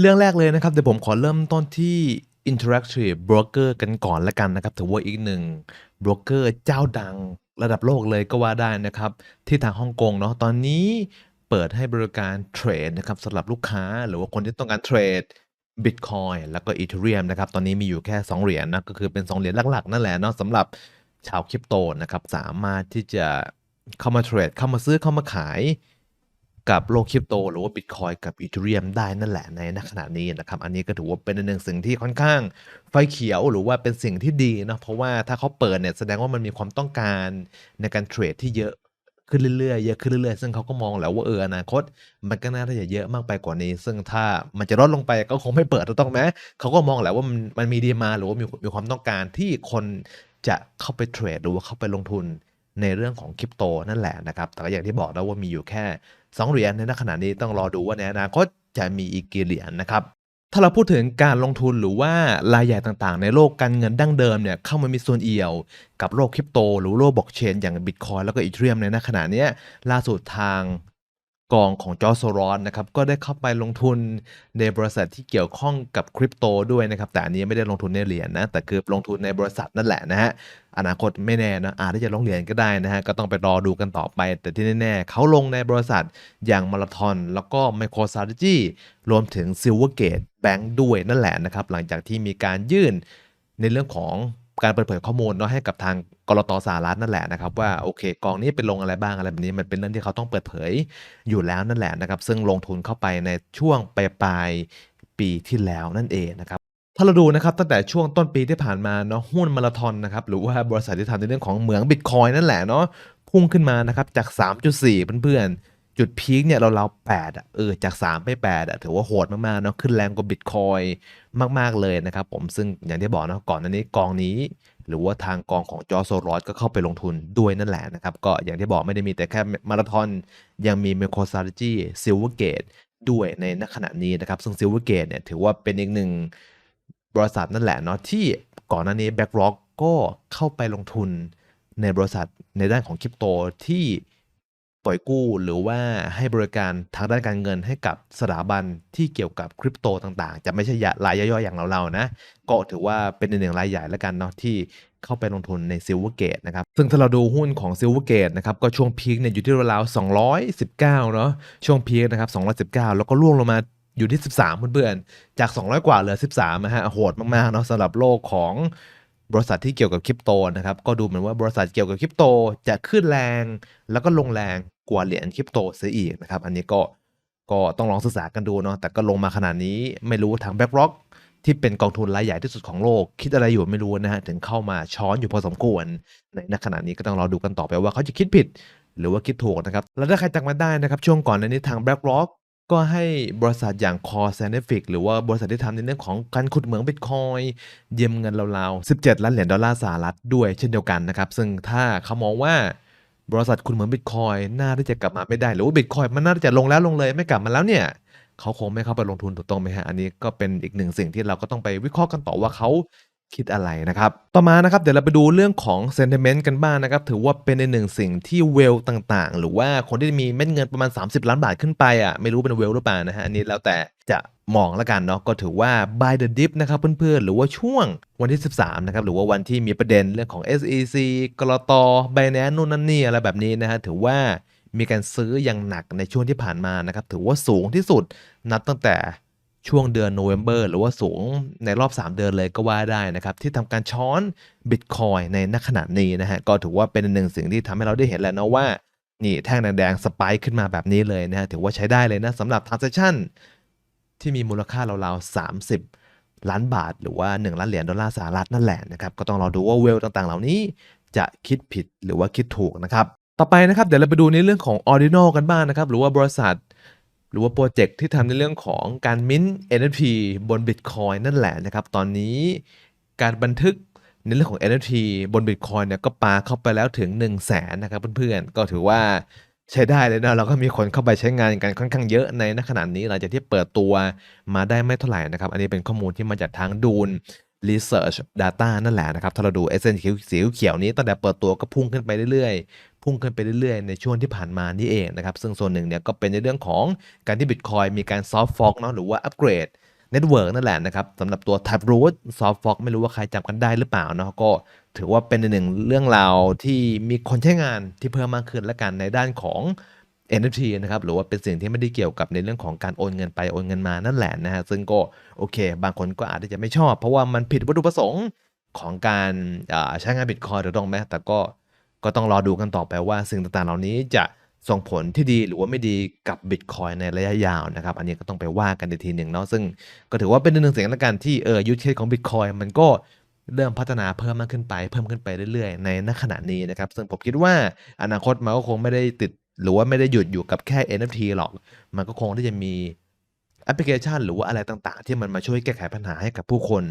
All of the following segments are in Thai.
เรื่องแรกเลยนะครับ เดี๋ยวผมขอเริ่มต้นที่ Interactive Broker กันก่อนล้วกันนะครับ ถือว่าอีกหนึ่งบรกเกอร์เจ้าดังระดับโลกเลยก็ว่าได้นะครับ ที่ทางฮ่องกงเนาะตอนนี้เปิดให้บริการเทรดนะครับสำหรับลูกค้าหรือว่าคนที่ต้องการเทรด Bitcoin แล้วก็ Ethereum นะครับ ตอนนี้มีอยู่แค่ 2 เหรียญนะก็คือเป็น 2 เหรียญหลัก ๆ นั่นแหละเนาะสำหรับชาวคริปโตนะครับ สามารถที่จะเข้ามาเทรดเข้ามาซื้อเข้ามาขาย กับโลกคริปโต หรือว่า Bitcoin กับ Ethereum ได้นั่นแหละในณขณะนี้นะครับ อันนี้ก็ถือว่าเป็นหนึ่งสิ่งที่ค่อนข้างไฟเขียวหรือว่าเป็นสิ่งที่ดีเนาะเพราะว่าถ้าเขาเปิดเนี่ยแสดงว่ามันมีความต้องการในการเทรดที่เยอะขึ้นเรื่อยๆ เยอะขึ้นเรื่อยๆ ซึ่งเขาก็มองแล้วว่าเอออนาคต มันก็น่าจะเยอะมากไปกว่านี้ ซึ่งถ้ามันจะลดลงไปก็คงไม่เปิดถูกต้องไหมเขาก็มองแหละว่ามันมันมีดีมาหรือว่ามีมีความต้องการที่คนจะเข้าไปเทรดหรือว่าเข้าไปลงทุน ในเรื่องของคริปโตนั่นแหละนะครับ แต่ก็อย่างที่บอกแล้วว่ามีอยู่แค่ 2 เหรียญในขณะนี้ต้องรอดูว่าในอนาคตจะมีอีกกี่เหรียญนะครับถ้าเราพูดถึงการลงทุนหรือว่ารายใหญ่ต่างๆ ในโลกการเงินดั้งเดิมเนี่ยเข้ามามีส่วนเอี่ยวกับโลกคริปโต หรือโลกบล็อกเชน อย่างบิตคอยแล้วก็อีเทรียมในณขณะนี้ล่าสุดทาง กองของจอร์โซรอนนะครับก็ได้เข้าไปลงทุนในบริษัทที่เกี่ยวข้องกับคริปโตด้วยนะครับแต่อันนี้ไม่ได้ลงทุนในเหรียญนะแต่คือลงทุนในบริษัทนั่นแหละนะฮะอนาคตไม่แน่นะอาจจะลงเหรียญก็ได้นะฮะก็ต้องไปรอดูกันต่อไป แต่ที่แน่ๆเขาลงในบริษัทอย่างมาราธอนแล้วก็ MicroStrategy รวมถึง Silvergate Bank ด้วยนั่นแหละนะครับหลังจากที่มีการยื่นในเรื่องของ การเปิดเผยข้อมูลเนาะให้กับทางกรตสหรัฐนั่นแหละนะครับว่าโอเคกองนี้เป็นลงอะไรบ้างอะไรแบบนี้มันเป็นเรื่องที่เขาต้องเปิดเผยอยู่แล้วนั่นแหละนะครับ ซึ่งลงทุนเข้าไปในช่วงปลายปลายปีที่แล้วนั่นเองนะครับถ้าเราดูนะครับตั้งแต่ช่วงต้นปีที่ผ่านมาเนาะหุ้นมาราธอนนะครับหรือว่าบริษัทที่ทำในเรื่องของเหมืองบิตคอยนั่นแหละเนาะพุ่งขึ้นมานะครับจาก 3.4 เพื่อนๆ จุดพีคเนี่ยเราเราๆ8อะเออจาก 3 ไป8อะถือว่าโหดมากๆเนาะขึ้นแรงกว่าบิตคอยมาก ๆ เลยนะครับผมซึ่งอย่างที่บอกเนาะก่อนน้านี้กองนี้ หรือว่าทางกองของจอโซรอสก็เข้าไปลงทุนด้วยนั่นแหละนะครับ ก็อย่างที่บอกไม่ได้มีแต่แค่มาราธอนยังมี m i c r o s t r a t e g y Silvergate ด้วยในณขณะนี้นะครับ ซึ่ง Silvergate เนี่ยถือว่าเป็นอีกหนึ่งบริษัทนั่นแหละเนาะที่ก่อนหน้านี้ BlackRock ก็เข้าไปลงทุนในบริษัทในด้านของคริปโตที่ ปล่อยกู้หรือว่าให้บริการทางด้านการเงินให้กับสถาบันที่เกี่ยวกับคริปโตต่างๆ จะไม่ใช่รายย่อยๆอย่างเราๆนะ ก็ถือว่าเป็นหนึ่งรายใหญ่แล้วกันเนาะที่เข้าไปลงทุนใน Silvergate นะครับ ซึ่งถ้าเราดูหุ้นของ Silvergate นะครับก็ช่วงพีคเนี่ยอยู่ที่ราวๆ219 เนาะช่วงพีคนะครับ 219 แล้วก็ร่วงลงมาอยู่ที่ 13เพื่อนๆจาก 200 กว่าเหลือ 13นะฮะโหดมากๆเนาะสำหรับโลกของ บริษัทที่เกี่ยวกับคริปโตนะครับ ก็ดูเหมือนว่าบริษัทเกี่ยวกับคริปโตจะขึ้นแรง แล้วก็ลงแรงกว่าเหรียญคริปโตเสียอีกนะครับ อันนี้ก็ก็ต้องลองศึกษากันดูเนาะแต่ก็ลงมาขนาดนี้ไม่รู้ทาง BlackRock ที่เป็นกองทุนรายใหญ่ที่สุดของโลก คิดอะไรอยู่ไม่รู้นะฮะถึงเข้ามาช้อนอยู่พอสมควร ในณขณะนี้ก็ต้องรอดูกันต่อไปว่าเขาจะคิดผิดหรือว่าคิดถูกนะครับ แล้วถ้าใครจำมาได้นะครับ ช่วงก่อนในนี้ทาง BlackRock ก็ให้บริษัทอย่าง Core Scientific หรือว่าบริษัทที่ทำในเรื่องของการขุดเหมือง Bitcoin เยืมเงินราวๆ 17 ล้านเหรียญดอลลาร์สหรัฐด้วยเช่นเดียวกันนะครับ ซึ่งถ้าเขามองว่าบริษัทคุณเหมือนบิตคอยน่าที่จะกลับมาไม่ได้ หรือว่าบิตคอยมันน่าจะลงแล้วลงเลยไม่กลับมาแล้วเนี่ยเขาคงไม่เข้าไปลงทุนถูกต้องไหมฮะ อันนี้ก็เป็นอีกหนึ่งสิ่งที่เราก็ต้องไปวิเคราะห์กันต่อว่าเขา คิดอะไรนะครับ ต่อมานะครับเดี๋ยวเราไปดูเรื่องของ sentiment กันบ้างนะครับ ถือว่าเป็นในหนึ่งสิ่งที่เวลต่างๆ หรือว่าคนที่มีเม็ดเงินประมาณ 30 ล้านบาทขึ้นไปอะไม่รู้เป็นเวลหรือเปล่านะฮะอันนี้แล้วแต่จะมองแล้วกันเนาะก็ถือว่า buy the dip นะครับเพื่อนๆ หรือว่าช่วงวันที่ 13 นะครับ หรือว่าวันที่มีประเด็นเรื่องของ SEC กรต Binance นู่นนั่นนี่อะไรแบบนี้นะฮะถือว่ามีการซื้ออย่างหนักในช่วงที่ผ่านมานะครับถือว่าสูงที่สุดนับตั้งแต่ ช่วงเดือนโนเวม ber หรือว่าสูงในรอบ 3 เดือนเลยก็ว่าได้นะครับที่ทำการช้อนบิตคอยในณขณะนี้นะฮะก็ถือว่าเป็นหนึ่งสิ่งที่ทำให้เราได้เห็นแล้วนะว่านี่แท่งแดงๆสปค์ขึ้นมาแบบนี้เลยนะฮะถือว่าใช้ได้เลยนะสำหรับ transaction ที่มีมูลค่าราวๆ30 ล้านบาท หรือว่า 1 ล้านเหรียญดอลลาร์สหรัฐนั่นแหละนะครับก็ต้องรอดูว่าเวลต่างๆ เหล่านี้จะคิดผิดหรือว่าคิดถูกนะครับต่อไปนะครับเดี๋ยวเราไปดูในเรื่องของ Ordinal กันบ้างนะครับหรือว่าบริษัท หรือว่าโปรเจกต์ที่ทำในเรื่องของการมิ้น NFT บน Bitcoin นั่นแหละนะครับ ตอนนี้การบันทึกในเรื่องของ NFT บน Bitcoin เนี่ยก็ปาเข้าไปแล้วถึง 1 0 0 0 0แสนนะครับเพื่อนๆ ก็ถือว่าใช้ได้เลยนะเราก็มีคนเข้าไปใช้งานกันค่อนข้างเยอะในขณะนี้หลังจากที่เปิดตัวมาได้ไม่เท่าไหร่นะครับ อันนี้เป็นข้อมูลที่มาจากทางดูน Research Data นั่นแหละนะครับ ถ้าเราดู s n สีเขียวนี้ตั้งแต่เปิดตัวก็พุ่งขึ้นไปเรื่อยๆ พุ่งขึ้นไปเรื่อยๆ ในช่วงที่ผ่านมานี่เองนะครับ ซึ่งส่วนหนึ่งเนี่ยก็เป็นในเรื่องของการที่ Bitcoin มีการ soft fork เนาะหรือว่าอัปเกรดเน็ตเวิร์กนั่นแหละนะครับสำหรับตัว Taproot Softfox ไม่รู้ว่าใครจำกันได้หรือเปล่าเนาะก็ถือว่าเป็นหนึ่งเรื่องราวที่มีคนใช้งานที่เพิ่มมากขึ้นและกันในด้านของ NFT นะครับหรือว่าเป็นสิ่งที่ไม่ได้เกี่ยวกับในเรื่องของการโอนเงินไปโอนเงินมานั่นแหละนะฮะซึ่งก็โอเค บางคนก็อาจจะไม่ชอบ เพราะว่ามันผิดวัตถุประสงค์ของการใช้งานบิตคอยถูกต้องไหมแต่ก็ก็ต้องรอดูกันต่อไปว่าสิ่งต่างๆ เหล่านี้จะส่งผลที่ดีหรือว่าไม่ดีกับบิตคอยในระยะยาวนะครับ อันนี้ก็ต้องไปว่ากันในทีหนึ่งเนาะซึ่งก็ถือว่าเป็นหนึ่งสิ่งละกันที่เออยูทธเคสของบิตคอยมันก็เริ่มพัฒนาเพิ่มมากขึ้นไป เพิ่มขึ้นไปเรื่อยๆ ในณขณะนี้นะครับ ซึ่งผมคิดว่าอนาคตมันก็คงไม่ได้ติด หรือว่าไม่ได้หยุดอยู่กับแค่ NFT หรอก มันก็คงที่จะมีแอปพลิเคชัน หรือว่าอะไรต่างๆ ที่มันมาช่วยแก้ไขปัญหาให้กับผู้คน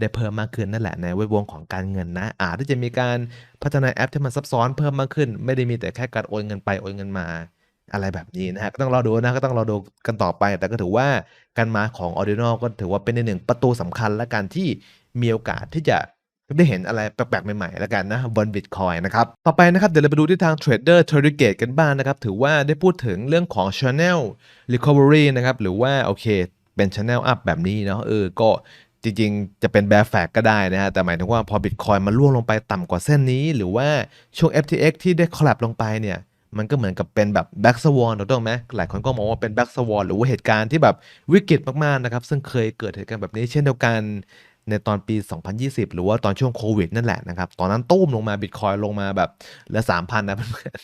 ได้เพิ่มมากขึ้นนั่นแหละในเว็บวงของการเงินนะ อาจที่จะมีการพัฒนาแอปที่มันซับซ้อนเพิ่มมากขึ้น ไม่ได้มีแต่แค่การโอนเงินไปโอนเงินมาอะไรแบบนี้นะฮะก็ต้องรอดูนะก็ต้องรอดูกันต่อไป แต่ก็ถือว่าการมาของ Ordinal ก็ถือว่าเป็นในหนึ่งประตูสำคัญและการที่มีโอกาสที่จะ ได้เห็นอะไรแปลกๆใหม่ๆแล้วกันนะบน Bitcoin นะครับ ต่อไปนะครับ เดี๋ยวเราไปดูที่ทาง Trader t r a d e r g a t e กันบ้างนะครับ ถือว่าได้พูดถึงเรื่องของ Channel Recovery นะครับ หรือว่าโอเคเป็น Channel Up แบบนี้เนาะเออก็จริงๆ จะเป็น bear flag ก็ได้นะฮะ แต่หมายถึงว่าพอ Bitcoin มันล่วงลงไปต่ำกว่าเส้นนี้ หรือว่าช่วง FTX ที่ได้ collapse ลงไปเนี่ยมันก็เหมือนกับเป็นแบบ Black Swan ถูกต้องไหมหลายคนก็มองว่าเป็น Black Swan หรือว่าเหตุการณ์ที่แบบวิกฤตมากๆนะครับ ซึ่งเคยเกิดเหตุการณ์แบบนี้เช่นเดียวกัน ในตอนปี 2020 หรือว่าตอนช่วงโควิดนั่นแหละนะครับ ตอนนั้นตุ้มลงมาบิตคอยลงมาแบบเหลือ3,000นนะเพื่อน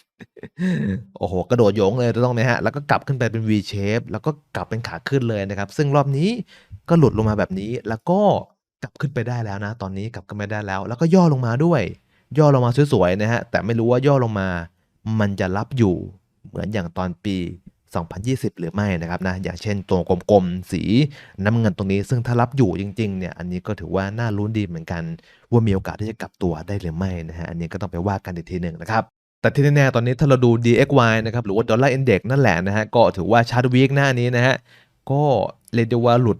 โอ้โห กระโดดโยงเลยถูกต้องไหมฮะ แล้วก็กลับขึ้นไปเป็น V shape แล้วก็กลับเป็นขาขึ้นเลยนะครับ ซึ่งรอบนี้ก็หลุดลงมาแบบนี้ แล้วก็กลับขึ้นไปได้แล้วนะ ตอนนี้กลับขึ้นไปได้แล้ว แล้วก็ย่อลงมาด้วย ย่อลงมาสวยๆนะฮะ แต่ไม่รู้ว่าย่อลงมา มันจะรับอยู่เหมือนอย่างตอนปี 2020 หรือไม่นะครับนะอย่างเช่นตัวกลมๆ สีน้ำเงินตรงนี้ ซึ่งถ้ารับอยู่จริงๆเนี่ยอันนี้ก็ถือว่าน่าลุ้นดีเหมือนกัน ว่ามีโอกาสที่จะกลับตัวได้หรือไม่นะฮะอันนี้ก็ต้องไปว่ากันอีกทีหนึ่งนะครับแต่ที่แน่ๆตอนนี้ถ้าเราดู DXY นะครับหรือว่า Dollar Index นั่นแหละนะฮะก็ถือว่าชาร์ตวีคหน้านี้นะฮะก็เรียกได้ว่าหลุด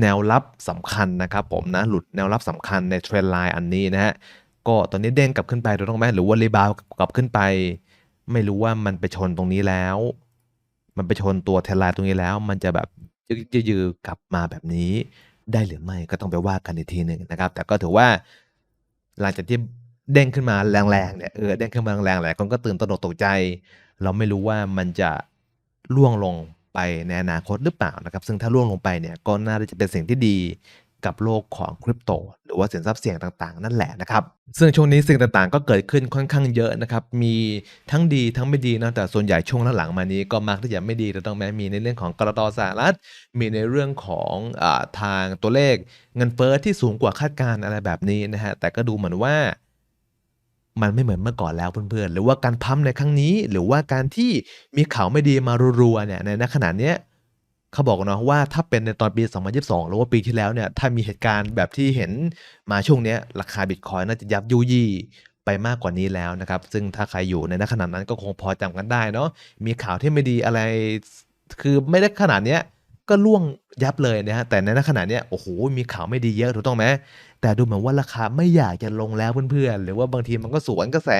แนวรับสำคัญนะครับผมนะหลุดแนวรับสำคัญในเทรนไลน์อันนี้นะฮะก็ตอนนี้เด้งกลับขึ้นไปถูกต้องไหมหรือว่ารีบาวกลับขึ้นไป ไม่รู้ว่ามันไปชนตรงนี้แล้ว มันไปชนตัวเทรนไลน์ตรงนี้แล้ว มันจะแบบยืดกลับมาแบบนี้ได้หรือไม่ก็ต้องไปว่ากันอีกทีหนึ่งนะครับ แต่ก็ถือว่า หลังจากที่เด้งขึ้นมาแรงๆเนี่ยเออเด้งขึ้นมาแรงๆหลายคนก็ตื่นตระหนกตกใจ เราไม่รู้ว่ามันจะล่วงลงไปในอนาคตหรือเปล่านะครับ ซึ่งถ้าล่วงลงไปเนี่ยก็น่าจะเป็นสิ่งที่ดี กับโลกของคริปโตหรือว่าสินทรัพย์เสี่ยงต่างๆ นั่นแหละนะครับ ซึ่งช่วงนี้สิ่งต่างๆ ก็เกิดขึ้นค่อนข้างเยอะนะครับ มีทั้งดีทั้งไม่ดีนะแต่ส่วนใหญ่ช่วงหลังๆมานี้ก็มักที่จะไม่ดีแต่ต้องแม้มีในเรื่องของกรตอสหรัฐ มีในเรื่องของอาทางตัวเลขเงินเฟ้อที่สูงกว่าคาดการณ์อะไรแบบนี้นะฮะแต่ก็ดูเหมือนว่ามันไม่เหมือนเมื่อก่อนแล้วเพื่อนๆ หรือว่าการพัมในครั้งนี้ หรือว่าการที่มีข่าวไม่ดีมารัวๆเนี่ยในณขณะเนี้ย เขาบอกเนาะว่าถ้าเป็นในตอนปี 2022 หรือว่าปีที่แล้วเนี่ยถ้ามีเหตุการณ์แบบที่เห็นมาช่วงนี้ราคาบิตคอยน่าจะยับยุยี่ไปมากกว่านี้แล้วนะครับ ซึ่งถ้าใครอยู่ในณขณะนั้นก็คงพอจำกันได้เนาะมีข่าวที่ไม่ดีอะไร คือไม่ได้ขนาดเนี้ยก็ล่วงยับเลยนะฮะแต่ในขณะเนี้ยโอ้โหมีข่าวไม่ดีเยอะถูกต้องไหมแต่ดูเหมือนว่าราคาไม่อยากจะลงแล้วเพื่อนๆ หรือว่าบางทีมันก็สวนกระแส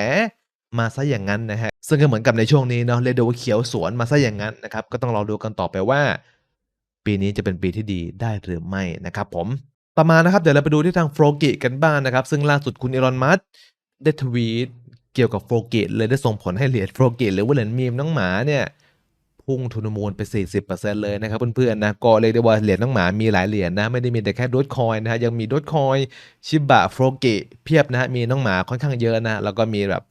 มาซะอย่างนั้นนะฮะซึ่งก็เหมือนกับในช่วงนี้เนาะเรียกได้ว่าเขียวสวนมาซะอย่างนั้นนะครับก็ต้องรอดูกันต่อไปว่า ปีนี้จะเป็นปีที่ดีได้หรือไม่นะครับผมต่อมานะครับเดี๋ยวเราไปดูที่ทางโฟลกิกันบ้างนะครับ ซึ่งล่าสุดคุณอีลอนมัสได้ทวีตเกี่ยวกับโฟลกิเลยได้ส่งผลให้เหรียญโฟลกิหรือว่าเหรียญมีมน้องหมาเนี่ยพุ่งทุนมูลไป 40%เลยนะครับเพื่อนๆนะก็เรียกได้ว่าเหรียญน้องหมามีหลายเหรียญนะไม่ได้มีแต่แค่ด o ทคอยนะฮะยังมีด o ทคอยชิบะโฟลกิเพียบนะฮะมีน้องหมาค่อนข้างเยอะนะแล้วก็มีแบบ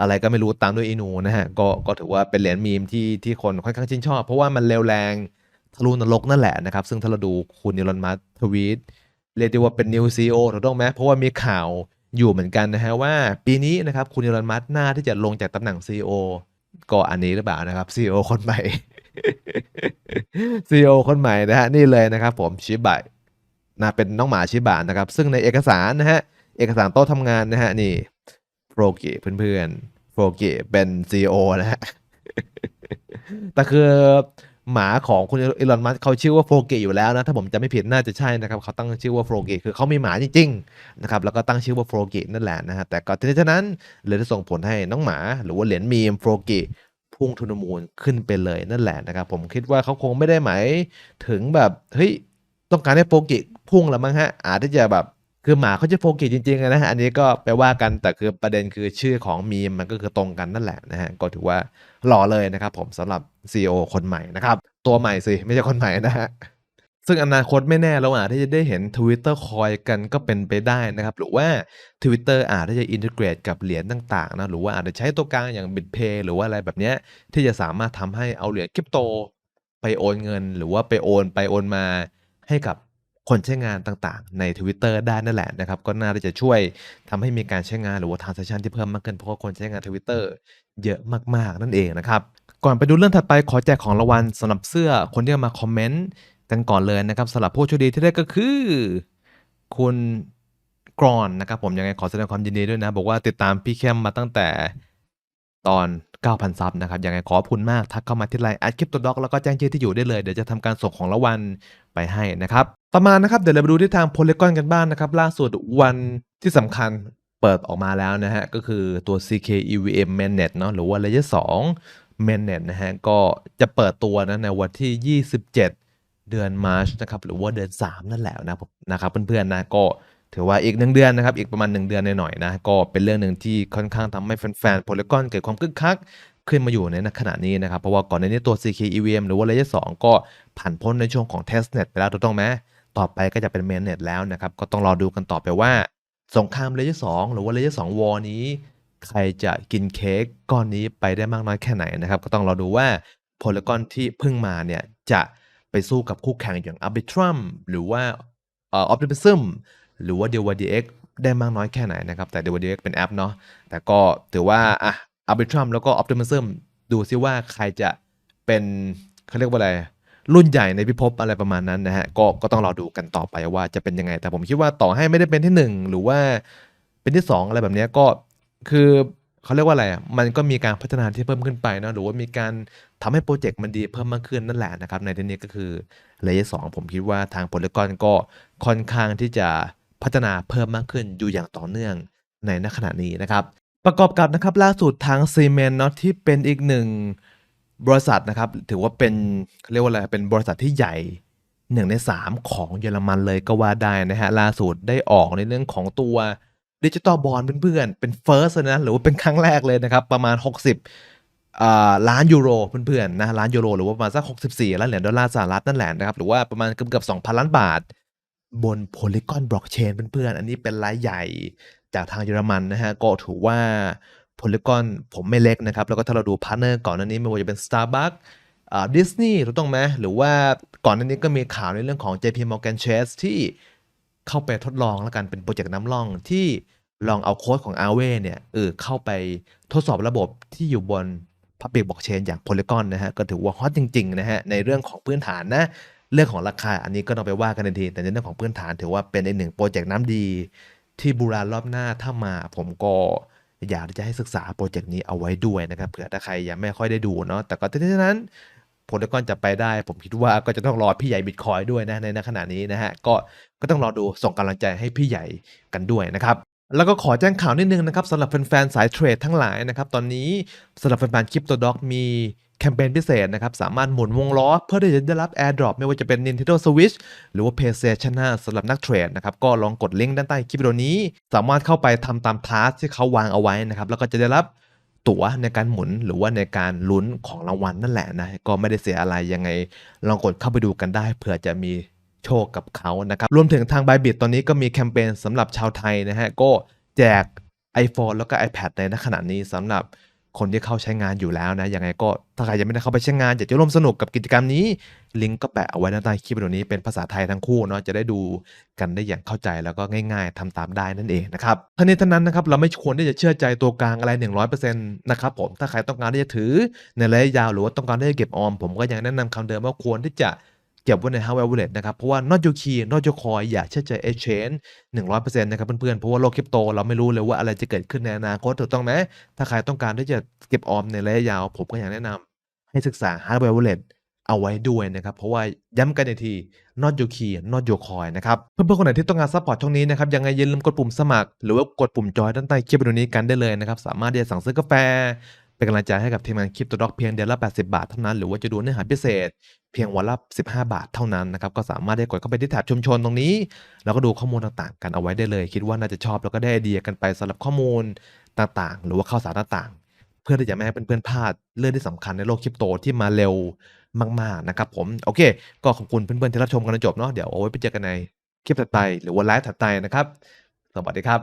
อะไรก็ไม่รู้ตามด้วยอีนูนะฮะก็ก็ถือว่าเป็นเหรียญมีมที่ที่คนค่อนข้างชื่นชอบ เพราะว่ามันเร็วแรง ทะลุนรกนั่นแหละนะครับ ซึ่งถ้าเราดูคุณอีลอนมัสทวีตเรียกได้ว่าเป็นนิวซีโอถูกต้องไหมเพราะว่ามีข่าวอยู่เหมือนกันนะฮะว่า ปีนี้นะครับคุณอีลอนมัสน่าที่จะลงจากตำแหน่ง CEO ก็อันนี้หรือเปล่านะครับ CEO คนใหม่ CEO คนใหม่นะฮะนี่เลยนะครับ ผมชิบะนะเป็นน้องหมาชิบะนะครับ ซึ่งในเอกสารนะฮะเอกสารโต๊ะทำงานนะฮะนี่โฟรกิเพื่อนๆโฟรกิเป็น CEO นะฮะแต่คือ หมาของคุณอีลอนมัสเขาชื่อว่าโฟรกิอยู่แล้วนะ ถ้าผมจำไม่ผิดน่าจะใช่นะครับเขาตั้งชื่อว่าโฟรกิคือเขามีหมาจริงๆนะครับแล้วก็ตั้งชื่อว่าโฟรกินั่นแหละนะฮะแต่ก็ทีนี้ฉะนั้นเลยได้ส่งผลให้น้องหมา หรือว่าเหรียญมีมโฟรกิพุ่งทุนมูลขึ้นไปเลยนั่นแหละนะครับผมคิดว่าเขาคงไม่ได้หมายถึงแบบเฮ้ยต้องการให้โฟกิพุ่งล้วมั้งฮะอาจจะแบบ คือหมาเขาชื่อโฟกิจริงๆอะนะฮะอันนี้ก็ไปว่ากันแต่คือประเด็นคือชื่อของ meme มันก็คือตรงกันนั่นแหละนะฮะก็ถือว่าหล่อเลยนะครับผมสำหรับ CEO คนใหม่นะครับ ตัวใหม่สิ ไม่ใช่คนใหม่นะฮะซึ่งอนาคตไม่แน่เราอาจที่จะได้เห็น Twitter Coin กันก็เป็นไปได้นะครับ หรือว่า Twitter อาจจะอินทิเกรตกับเหรียญต่างๆนะหรือว่าอาจจะใช้ตัวกลางอย่าง BitPay หรือว่าอะไรแบบเนี้ยที่จะสามารถทำให้เอาเหรียญคริปโต ไปโอนเงิน หรือว่าไปโอนไปโอนมาให้กับ คนใช้งานต่างๆ ใน Twitter ได้นั่นแหละนะครับ ก็น่าจะช่วยทำให้มีการใช้งานหรือว่า transaction ที่เพิ่มมากขึ้นเพราะว่าคนใช้งาน Twitter เยอะมากๆนั่นเองนะครับ ก่อนไปดูเรื่องถัดไปขอแจกของรางวัลสำหรับเสื้อคนที่มาคอมเมนต์กันก่อนเลยนะครับสำหรับผู้โชคดีที่ได้ก็คือ คุณกรอนนะครับผมยังไงขอแสดงความยินดีด้วยนะ บอกว่าติดตามพี่เข้มมาตั้งแต่ตอน 9,000 ซับนะครับยังไงขอบคุณมากทักเข้ามาที่ไลน์แอดคริปโตด็อกแล้วก็แจ้งชื่อที่อยู่ได้เลย เดี๋ยวจะทำการส่งของรางวัลไปให้นะครับต่อมานะครับเดี๋ยวเราไปดูที่ทางโพลีกอนกันบ้างนะครับล่าสุดวันที่สำคัญเปิดออกมาแล้วนะฮะก็คือตัว CK EVM Mainnet เนาะหรือว่า Layer 2 Mainnet นะฮะก็จะเปิดตัวนะในวันที่ 27 เดือนมาร์ชนะครับหรือว่าเดือน 3 นั่นแหละนะนะครับเพื่อนๆนะก็ ถือว่าอีก1เดือนนะครับ อีกประมาณ 1 เดือนหน่อยๆนะ ก็เป็นเรื่องหนึ่งที่ค่อนข้างทำให้แฟนๆโพลีกอนเกิดความคึกคักขึ้นมาอยู่ในขณะนี้นะครับ เพราะว่าก่อนหน้านี้ตัว CK EVM หรือว่า Layer 2ก็ผ่านพ้นในช่วงของ Testnet ไปแล้วถูกต้องไหมต่อไปก็จะเป็น Mainnet แล้วนะครับ ก็ต้องรอดูกันต่อไปว่าสงคราม Layer 2หรือว่า Layer 2 War นี้ ใครจะกินเค้กก้อนนี้ไปได้มากน้อยแค่ไหนนะครับ ก็ต้องรอดูว่า Polygon ที่เพิ่งมาเนี่ยจะไปสู้กับคู่แข่งอย่าง Arbitrum หรือว่าออ Optimism หรือว่า DYDX ได้มากน้อยแค่ไหนนะครับ แต่ DYDX เป็นแอปเนาะแต่ก็ถือว่าอะ Arbitrum แล้วก็ Optimism ดูซิว่าใครจะเป็นเขาเรียกว่าอะไร รุ่นใหญ่ในพิภพอะไรประมาณนั้นนะฮะก็ก็ต้องรอดูกันต่อไปว่าจะเป็นยังไง แต่ผมคิดว่าต่อให้ไม่ได้เป็นที่ 1 หรือว่าเป็นที่ 2 อะไรแบบนี้ก็คือเขาเรียกว่าอะไร มันก็มีการพัฒนาที่เพิ่มขึ้นไปเนอะหรือว่ามีการทำให้โปรเจกต์มันดีเพิ่มมากขึ้นนั่นแหละนะครับ ในที่นี้ก็คือเลเยอร์สผมคิดว่าทางโพลกอนก็ค่อนข้างที่จะ พัฒนาเพิ่มมากขึ้นอยู่อย่างต่อเนื่องในณขณะนี้นะครับ ประกอบกับนะครับล่าสุดทางซีเมนเนาะที่เป็นอีกหนึ่งบริษัทนะครับ ถือว่าเป็นเรียกว่าอะไรเป็นบริษัทที่ใหญ่หนึ่งใน 3 ของเยอรมันเลยก็ว่าได้นะฮะล่าสุดได้ออกในเรื่องของตัวดิจิตอลบอลเพื่อนๆ เป็น First นะหรือว่าเป็นครั้งแรกเลยนะครับประมาณ 60ล้านยูโรเพื่อนๆนะล้านยูโรหรือว่าประมาณสัก 64ล้านเหรียญดอลลาร์สหรัฐนั่นแหละนะครับหรือว่าประมาณเกือบๆ2,000 ล้านบาท บน Polygon Blockchain เพื่อนๆ อันนี้เป็นรายใหญ่จากทางเยอรมันนะฮะ ก็ถือว่า Polygon ผมไม่เล็กนะครับ แล้วก็ถ้าเราดูพาร์เนอร์ก่อนหน้านี้ไม่ว่าจะเป็น Starbucks ดิสนีย์ถูกต้องไหมหรือว่าก่อนหน้านี้ก็มีข่าวในเรื่องของ JP Morgan Chase ที่เข้าไปทดลองแล้วกันเป็นโปรเจกต์น้ำร่องที่ลองเอาโค้ดของ Aave เนี่ยเออเข้าไปทดสอบระบบที่อยู่บน Public Blockchain อย่าง Polygon นะฮะ ก็ถือว่าฮอตจริง ๆ นะฮะ ในเรื่องของพื้นฐานนะ เรื่องของราคาอันนี้ก็ต้องไปว่ากันในที แต่ในเรื่องของพื้นฐานถือว่าเป็นอีกหนึ่งโปรเจกต์น้ำดี ที่บูรารอบหน้าถ้ามาผมก็อยากจะให้ศึกษาโปรเจกต์นี้เอาไว้ด้วยนะครับเผื่อถ้าใครยังไม่ค่อยได้ดูเนาะแต่ก็ทั้งนั้นั้นโพลกอนจะไปได้ ผมคิดว่าก็จะต้องรอพี่ใหญ่บิตคอยด้วยนะในขณะนี้นะฮะก็ก็ต้องรอดูส่งกำลังใจให้พี่ใหญ่กันด้วยนะครับ แล้วก็ขอแจ้งข่าวนิดนึงนะครับสำหรับแฟนๆสายเทรดทั้งหลายนะครับ ตอนนี้สำหรับแฟนๆคริปโตด็อกมีแคมเปญพิเศษนะครับ สามารถหมุนวงล้อ เพื่อที่จะได้รับ Airdrop ไม่ว่าจะเป็น Nintendo Switch หรือว่า PlayStation 5สำหรับนักเทรดนะครับ ก็ลองกดลิงก์ด้านใต้คลิปวิดีโอนี้ สามารถเข้าไปทำตามทาสที่เขาวางเอาไว้นะครับ แล้วก็จะได้รับตั๋วในการหมุนหรือว่าในการลุ้นของรางวัลนั่นแหละนะ ก็ไม่ได้เสียอะไรยังไง ลองกดเข้าไปดูกันได้เผื่อจะมี โชคกับเขานะครับ รวมถึงทาง Bybit ตอนนี้ก็มีแคมเปญสำหรับชาวไทยนะฮะ ก็แจก iPhone แล้วก็ iPad ในขณะนี้สำหรับคนที่เข้าใช้งานอยู่แล้วนะ ยังไงก็ถ้าใครยังไม่ได้เข้าไปใช้งานอยากจะร่วมสนุกกับกิจกรรมนี้ ลิงก์ก็แปะเอาไว้ด้านใต้คลิปวิดีโอนี้เป็นภาษาไทยทั้งคู่เนาะ จะได้ดูกันได้อย่างเข้าใจแล้วก็ง่าย ๆทำตามได้นั่นเองนะครับทั้งนี้ทั้งนั้นนะครับเราไม่ควรที่จะเชื่อใจตัวกลางอะไร 100%นะครับผม ถ้าใครต้องการที่จะถือในระยะยาวหรือว่าต้องการที่จะเก็บออม ผมก็ยังแนะนำคำเดิมว่าควรที่จะ เก็บไว้ใน hardware wallet นะครับ เพราะว่า not your key not your coin อย่าเชื่อใจ exchange 100%นะครับเพื่อนๆ เพราะว่าโลกคริปโตเราไม่รู้เลยว่าอะไรจะเกิดขึ้นในอนาคตถูกต้องไหมถ้าใครต้องการที่จะเก็บออมในระยะยาว ผมก็อยากแนะนำให้ศึกษา hardware wallet เอาไว้ด้วยนะครับ เพราะว่าย้ำกันอีกที not your key not your coin นะครับ เพื่อนๆ คนไหนที่ต้องการซัพพอร์ตช่องนี้นะครับ ยังไงอย่าลืมกดปุ่มสมัคร หรือว่ากดปุ่มจอยด้านใต้คลิปวิดีโอนี้กันได้เลยนะครับ สามารถที่จะสั่งซื้อกาแฟ เป็นกำลังใจให้กับทีมงาน Crypto Doc เพียงเดือนละ 80 บาทเท่านั้น หรือว่าจะดูเนื้อหาพิเศษ เพียงวันละ 15 บาทเท่านั้นนะครับ ก็สามารถที่จะกดเข้าไปที่แถบชุมชนตรงนี้ แล้วก็ดูข้อมูลต่างๆ กันเอาไว้ได้เลย คิดว่าน่าจะชอบแล้วก็ได้ไอเดียกันไปสำหรับข้อมูลต่างๆ หรือว่าข่าวสารต่างๆ เพื่อที่จะไม่ให้เพื่อนๆพลาดเรื่องที่สำคัญในโลกคริปโตที่มาเร็วมากๆนะครับผมโอเค ก็ขอบคุณเพื่อนๆที่รับชมกันจนจบเนาะเดี๋ยวเอาไว้ไปเจอกันในคลิปถัดไปหรือว่าไลฟ์ถัดไปนะครับ สวัสดีครับ